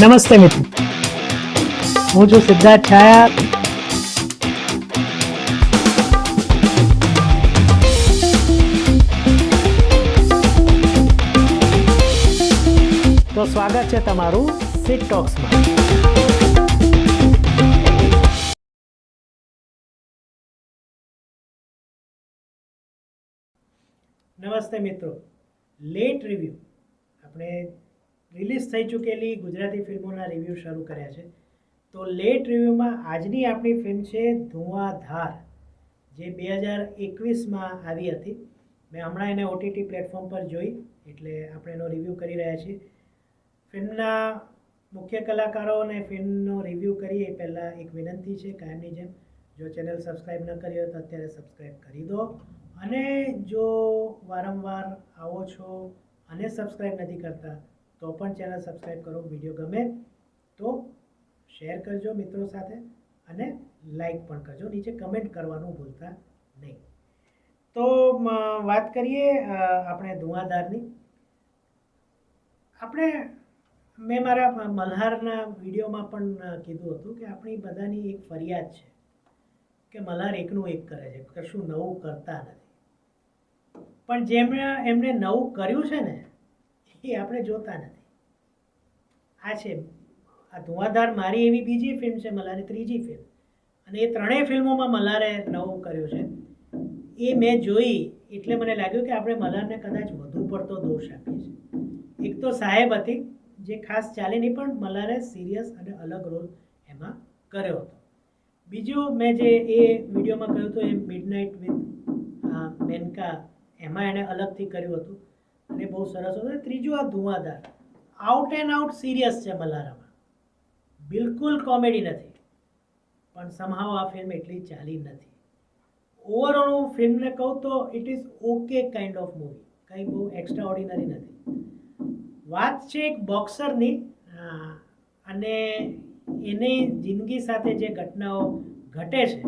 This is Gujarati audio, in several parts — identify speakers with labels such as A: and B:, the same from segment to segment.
A: નમસ્તે મિત્રો. હું છું સિદ્ધાર્થ છાયા. તો સ્વાગત છે તમારું સિટ ટોક્સમાં નમસ્તે મિત્રો. લેટ રિવ્યૂ આપણે રિલીઝ થઈ ચૂકેલી ગુજરાતી ફિલ્મોના રિવ્યૂ શરૂ કર્યા છે. તો લેટ રિવ્યૂમાં આજની આપણી ફિલ્મ છે ધુઆધાર, જે બે હજાર એકવીસમાં આવી હતી. મેં હમણાં એને ઓટીટી પ્લેટફોર્મ પર જોઈ, એટલે આપણે એનો રિવ્યૂ કરી રહ્યા છીએ. ફિલ્મના મુખ્ય કલાકારો અને ફિલ્મનો રિવ્યૂ કરીએ એ પહેલાં એક વિનંતી છે કાયમની જેમ. જો ચેનલ સબસ્ક્રાઈબ ન કરી હોય તો અત્યારે સબસ્ક્રાઈબ કરી દો. અને જો વારંવાર આવો છો અને સબસ્ક્રાઈબ નથી કરતા તો પણ ચેનલ સબસ્ક્રાઈબ કરો, વીડિયો ગમે તો શેર કરજો મિત્રો સાથે અને લાઈક પણ કરજો. નીચે કમેન્ટ કરવાનું ભૂલતા નહીં. તો વાત કરીએ આપણે ધુઆધારની. આપણે, મેં મારા મલ્હારના વિડીયોમાં પણ કીધું હતું કે આપણી બધાની એક ફરિયાદ છે કે મલ્હાર એકનું એક કરે છે, કશું નવું કરતા નથી. પણ જેમણે, એમણે નવું કર્યું છે ને એ આપણે જોતા નથી. આ છે આ ધુઆધાર મારી એવી બીજી ફિલ્મ છે, મલારે ત્રીજી ફિલ્મ અને એ ત્રણેય ફિલ્મોમાં મલારે નવું કર્યું છે. એ મેં જોઈ એટલે મને લાગ્યું કે આપણે મલારને કદાચ વધુ પડતો દોષ આપીએ છીએ. એક તો સાહેબ હતી, જે ખાસ ચાલે નહીં, પણ મલારે સિરિયસ અને અલગ રોલ એમાં કર્યો હતો. બીજું મેં જે એ વિડીયોમાં કહ્યું હતું, એ મિડનાઇટ વિથ મેનકા, એમાં એણે અલગથી કર્યું હતું. અને બહુ સરસ હતું. ત્રીજું આ ધુઆધાર આઉટ એન્ડ આઉટ સિરિયસ છે મલ્હારામાં બિલકુલ કોમેડી નથી. પણ સમહાવ આ ફિલ્મ એટલી ચાલી નથી. ઓવરઓલ હું ફિલ્મને કહું તો it is okay kind of movie કંઈ બહુ એક્સ્ટ્રા ઓર્ડિનરી નથી. વાત છે એક બોક્સરની અને એની જિંદગી સાથે જે ઘટનાઓ ઘટે છે,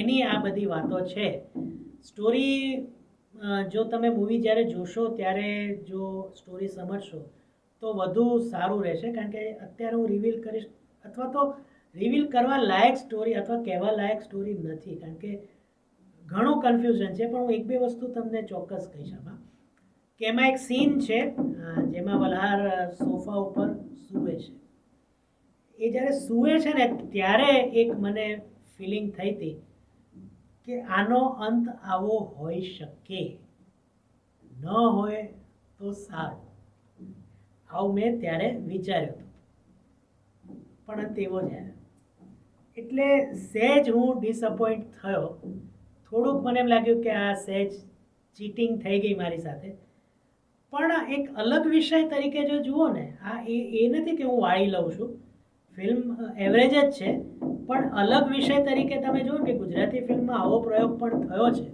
A: એની આ બધી વાતો છે. સ્ટોરી જો તમે મૂવી જ્યારે જોશો, ત્યારે જો સ્ટોરી સમજશો, તો વધુ સારું રહેશે. કારણ કે અત્યારે હું રિવીલ કરીશ, અથવા તો રિવીલ કરવા લાયક સ્ટોરી અથવા કહેવા લાયક સ્ટોરી નથી. કારણ કે ઘણું કન્ફ્યુઝન છે, પણ હું એક બે વસ્તુ તમને ચોક્કસ કહીશ આમાં. કે એમાં એક સીન છે જેમાં વલહાર સોફા ઉપર સૂવે છે. એ જ્યારે સૂવે છે ને, ત્યારે એક મને ફિલિંગ થઈ હતી. કે આનો અંત આવો હોઈ શકે. ન હોય તો સારું. આવું મેં ત્યારે વિચાર્યું હતું. પણ તેવો જ એટલે સહેજ હું ડિસઅપોઇન્ટ થયો. થોડુંક મને એમ લાગ્યું કે આ સહેજ ચીટિંગ થઈ ગઈ મારી સાથે. પણ એક અલગ વિષય તરીકે જો જુઓ ને, આ એ એ નથી કે હું વાળી લઉં છું. ફિલ્મ એવરેજ જ છે, પણ અલગ વિષય તરીકે તમે જુઓ કે ગુજરાતી ફિલ્મમાં આવો પ્રયોગ પણ થયો છે,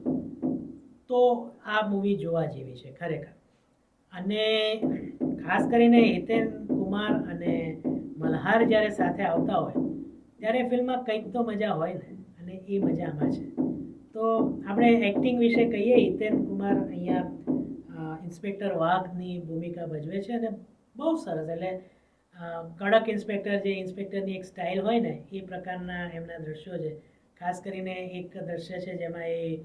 A: તો આ મૂવી જોવા જેવી છે, ખરેખર. અને ખાસ કરીને હિતેન કુમાર અને મલ્હાર જ્યારે સાથે આવતા હોય, ત્યારે ફિલ્મમાં કંઈક તો મજા હોય ને, અને એ મજામાં છે. તો આપણે એક્ટિંગ વિશે કહીએ, હિતેન કુમાર અહીંયા ઇન્સ્પેક્ટર વાઘની ભૂમિકા ભજવે છે અને બહુ સરસ, એટલે કડક ઇન્સ્પેક્ટર જે ઇન્સ્પેક્ટરની એક સ્ટાઇલ હોય ને, એ પ્રકારના એમના દ્રશ્યો છે. ખાસ કરીને એક દ્રશ્ય છે જેમાં એ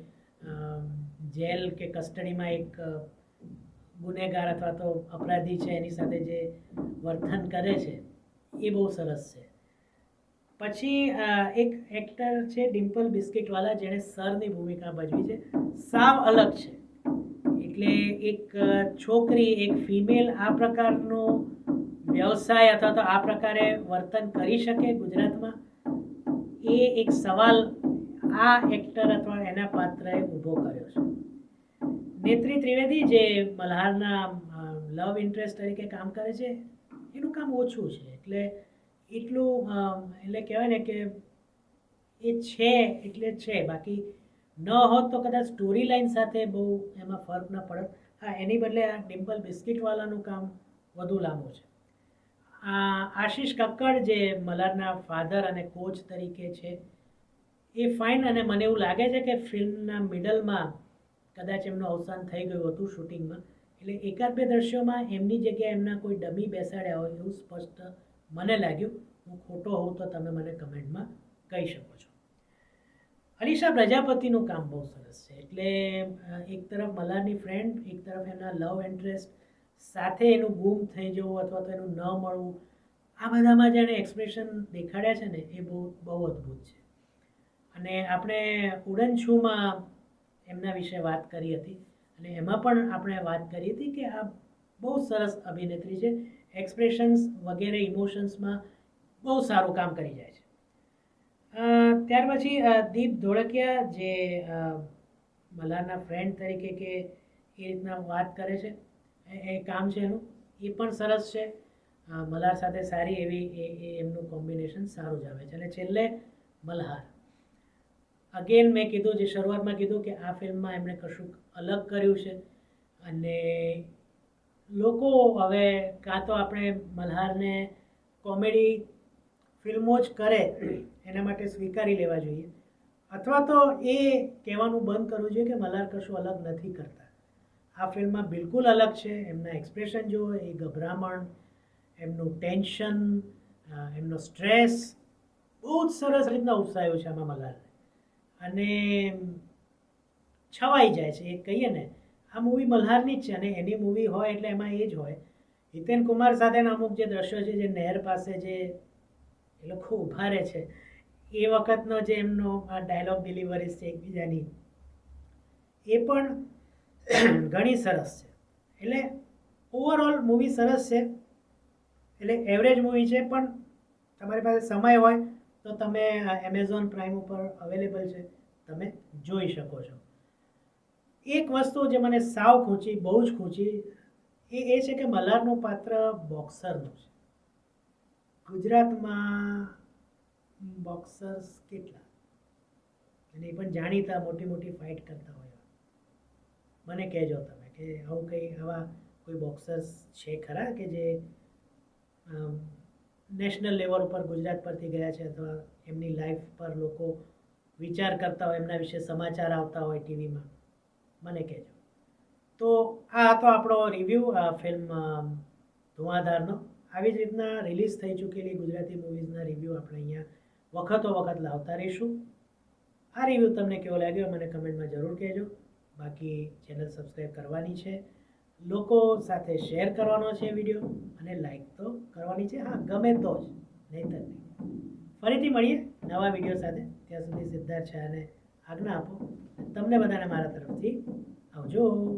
A: જેલ કે કસ્ટડીમાં એક ગુનેગાર અથવા તો અપરાધી છે એની સાથે જે વર્તન કરે છે, એ બહુ સરસ છે. પછી એક એક્ટર છે ડિમ્પલ બિસ્કિટવાલા જેણે સરની ભૂમિકા ભજવી છે. સાવ અલગ છે. એટલે એક છોકરી, એક ફિમેલ આ પ્રકારનો વ્યવસાય અથવા તો આ પ્રકારે વર્તન કરી શકે ગુજરાતમાં? એ એક સવાલ આ એક્ટર અથવા એના પાત્રએ ઊભો કર્યો છે. નેત્રી ત્રિવેદી જે મલ્હારના લવ ઇન્ટરેસ્ટ તરીકે કામ કરે છે, એનું કામ ઓછું છે. એટલે એટલું એટલે કહેવાય ને કે એ છે એટલે છે. બાકી ન હોત તો કદાચ સ્ટોરી લાઈન સાથે બહુ એમાં ફરક ન પડત. હા, એની બદલે આ ડિમ્પલ બિસ્કિટવાલાનું કામ વધુ લાંબુ છે. આશીષ કક્કડ જે મલારના ફાધર અને કોચ તરીકે છે, એ ફાઇન અને મને એવું લાગે છે કે ફિલ્મના મિડલમાં કદાચ એમનું અવસાન થઈ ગયું હતું શૂટિંગમાં. એટલે એકાદ બે દ્રશ્યોમાં એમની જગ્યાએ એમના કોઈ ડમી બેસાડ્યા હોય એવું સ્પષ્ટ મને લાગ્યું. હું ખોટો હોઉં તો તમે મને કમેન્ટમાં કહી શકો છો. અલીશા પ્રજાપતિનું કામ બહુ સરસ છે. એટલે એક તરફ મલારની ફ્રેન્ડ એક તરફ એના લવ ઇન્ટરેસ્ટ સાથે એનું ગુમ થઈ જવું અથવા તો એનું ન મળવું, આ બધામાં જેણે એક્સપ્રેશન દેખાડ્યા છે ને, એ બહુ બહુ અદ્ભુત છે. અને આપણે ઉડન છૂમાં એમના વિશે વાત કરી હતી અને એમાં પણ આપણે વાત કરી હતી કે આ બહુ સરસ અભિનેત્રી છે. એક્સપ્રેશન્સ વગેરે ઇમોશન્સમાં બહુ સારું કામ કરી જાય છે. ત્યાર પછી દીપ ધોળકિયા જે મલારના ફ્રેન્ડ તરીકે કે એ રીતના વાત કરે છે. એ કામ છે એનું. એ પણ સરસ છે. મલ્હાર સાથે સારી એવી એ એમનું કોમ્બિનેશન સારું જ આવે છે. અને છેલ્લે મલ્હાર. અગેન મેં કીધું, જે શરૂઆતમાં કીધું કે આ ફિલ્મમાં એમણે કશુંક અલગ કર્યું છે. અને લોકો હવે કાં તો આપણે મલ્હારને કોમેડી ફિલ્મો જ કરે એના માટે સ્વીકારી લેવા જોઈએ. અથવા તો એ કહેવાનું બંધ કરવું જોઈએ કે મલ્હાર કશું અલગ નથી કરતા. આ ફિલ્મમાં બિલકુલ અલગ છે. એમના એક્સપ્રેશન જુઓ, એ ગભરામણ, એમનું ટેન્શન એમનો સ્ટ્રેસ બહુ જ સરસ રીતના ઉપસાયો છે આમાં મલ્હારને અને છવાઈ જાય છે. એ કહીએ ને, આ મૂવી મલ્હારની જ છે અને એની મૂવી હોય એટલે એમાં એ જ હોય. હિતેન કુમાર સાથેના અમુક જે દ્રશ્યો છે, જે નહેર પાસે જે એ લોકો ઊભા રહે છે, એ વખતનો જે એમનો આ ડાયલોગ ડિલિવરીઝ છે એકબીજાની, એ પણ ઘણી સરસ છે. એટલે ઓવરઓલ મૂવી સરસ છે. એટલે એવરેજ મૂવી છે, પણ તમારી પાસે સમય હોય તો તમે એમેઝોન પ્રાઇમ ઉપર અવેલેબલ છે, તમે જોઈ શકો છો. એક વસ્તુ જે મને સાવ ખૂંચી, બહુ જ ખૂંચી, એ એ છે કે મલ્હારનું પાત્ર બોક્સરનું છે. ગુજરાતમાં બોક્સર્સ કેટલા? અને એ પણ જાણીતા મોટી મોટી ફાઇટ કરતા હોય. મને કહેજો તમે કે આવું કંઈ આવા કોઈ બોક્સર્સ છે ખરા કે જે નેશનલ લેવલ ઉપર ગુજરાત પરથી ગયા છે અથવા એમની લાઈફ પર લોકો વિચાર કરતા હોય, એમના વિશે સમાચાર આવતા હોય ટીવીમાં મને કહેજો. તો આ હતો આપણો રિવ્યૂ ફિલ્મ ધુઆધારનો આવી જ રીતના રિલીઝ થઈ ચૂકેલી ગુજરાતી મૂવીઝના રિવ્યૂ આપણે અહીંયા વખતો વખત લાવતા રહીશું. આ રિવ્યૂ તમને કેવો લાગ્યો મને કમેન્ટમાં જરૂર કહેજો. બાકી ચેનલ સબસ્ક્રાઈબ કરવાની છે. લોકો સાથે શેર કરવાનો છે વીડિયો અને લાઈક તો કરવાની છે. હા, ગમે તો જ. નહીંતર નહીં. ફરીથી મળીએ નવા વીડિયો સાથે. ત્યાં સુધી સિદ્ધાર્થ શાહને આજ્ઞા આપો તમને બધાને મારા તરફથી આવજો.